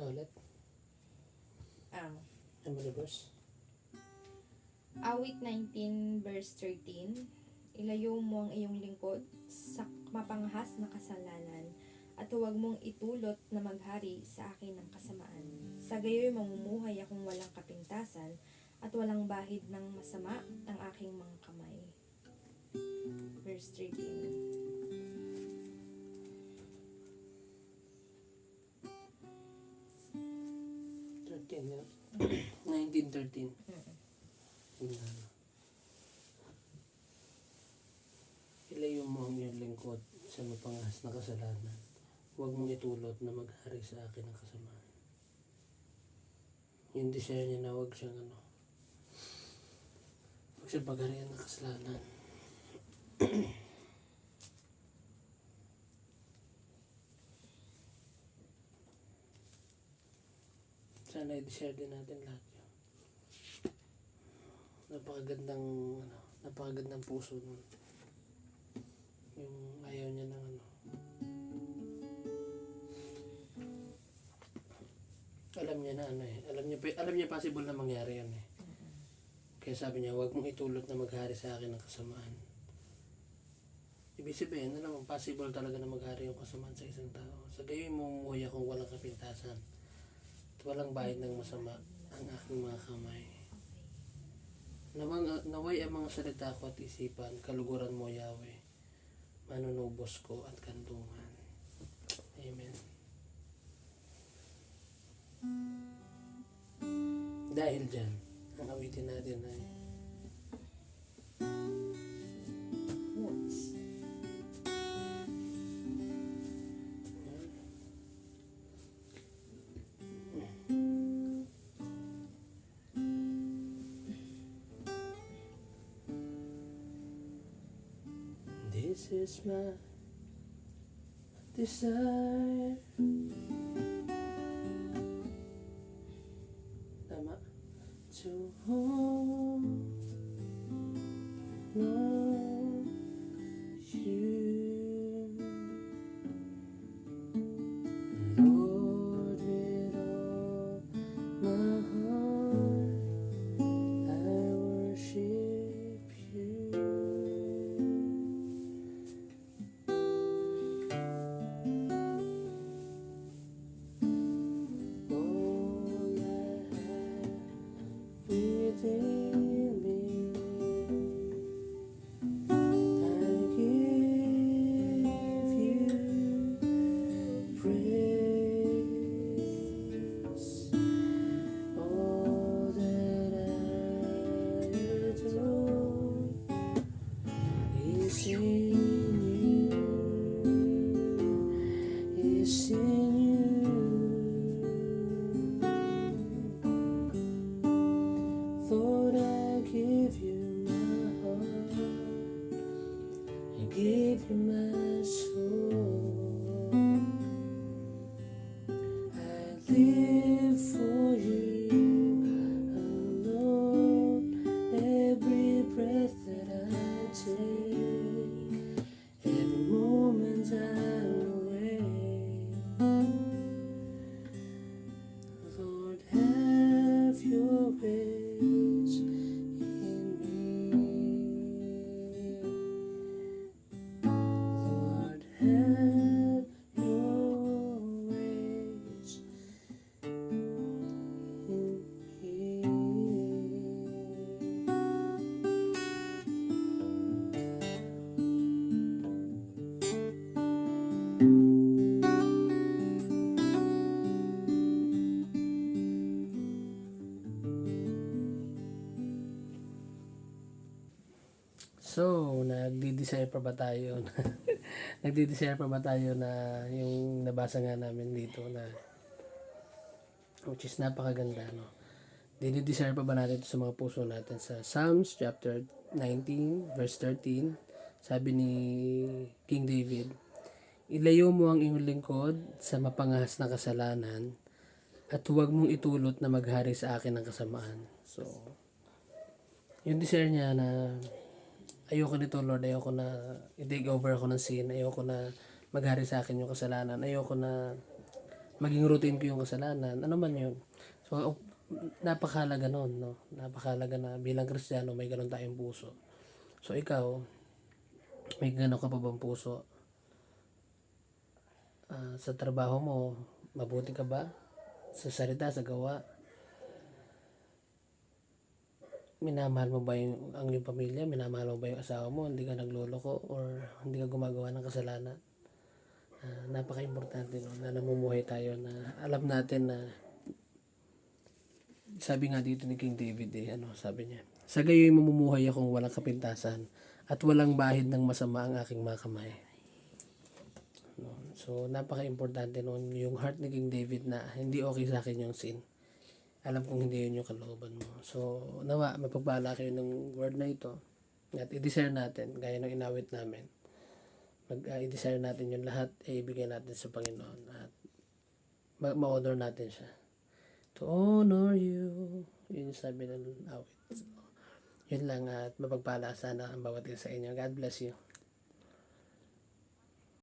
Ulit. Ah, Ano ba verse? awit 19 verse 13. Ilayo mo ang iyong lingkod sa mapangahas na kasalanan at huwag mong itulot na maghari sa akin ng kasamaan. Sa gayoy mamumuhay akong walang kapintasan at walang bahid ng masama ang aking mga kamay. Verse 13. Yeah. 1913. Mm. Yun na. Ilayo mo ang iyong lingkod sa mapangahas na kasalanan. Huwag mong itulot na maghari sa akin ng kasamaan. Yung desire niya na huwag siyang ano. Huwag siyang pagharihan ng kasalanan. Sana i-share din natin lahat yun. Napakagandang, ano, napakagandang puso nun. Yung ayaw niya ng ano. Alam niya na ano eh. Alam niya, alam niya possible na mangyari yan eh. Kaya sabi niya, huwag mong itulot na maghari sa akin ng kasamaan. Ibig sabihin, alam mo, possible talaga na maghari yung kasamaan sa isang tao. Sa gayon mo umuwi akong walang kapintasan. At walang bahid ng masama ang aking mga kamay. Nawang, naway ang mga salita ko at isipan, kaluguran mo, Yahweh. Manunubos ko at kantungan. Amen. Dahil dyan, ang awitin natin ay This is my desire. Tama. To hold on ти. So, nagdi-desire pa ba tayo? nagdi-desire pa ba tayo na yung nabasa nga namin dito na which is napakaganda, no? Didi-desire pa ba natin sa mga puso natin sa Psalms chapter 19 verse 13 sabi ni King David Ilayo mo ang iyong lingkod sa mapangahas na kasalanan at huwag mong itulot na maghari sa akin ng kasamaan. So, yung desire niya na ayoko nito Lord, ayoko na i-take over ako ng sin, ayoko na maghari sa akin yung kasalanan, ayoko na maging routine ko yung kasalanan. Ano man yun. So, napakahalaga nun, no? Napakahalaga na bilang Kristiyano, may ganun tayong puso. So, ikaw, may ganun ka pa bang puso? Ah, sa trabaho mo, mabuti ka ba? Sa salita, sa gawa? Minamahal mo ba yung, ang iyong pamilya? Minamahal mo ba yung asawa mo? Hindi ka nagloloko or hindi ka gumagawa ng kasalanan? Ah, napaka-importante no, na namumuhay tayo na alam natin na sabi nga dito ni King David eh, ano, sabi niya, sa gayo'y mamumuhay akong walang kapintasan at walang bahid ng masama ang aking mga kamay. No? So, napaka-importante noon yung heart ni King David na hindi okay sa akin yung sin. Alam kong hindi yun yung kalooban mo. So, nawa, mapagpala kayo ng word na ito at i-desire natin, gaya ng inawit namin. Mag, uh, i-desire natin yung lahat, eh, ibigay natin sa Panginoon at ma- ma-honor natin siya. To honor you. Yun yung sabi ng awit. So, yun lang at mapagpala sana ang bawat isa sa inyo. God bless you.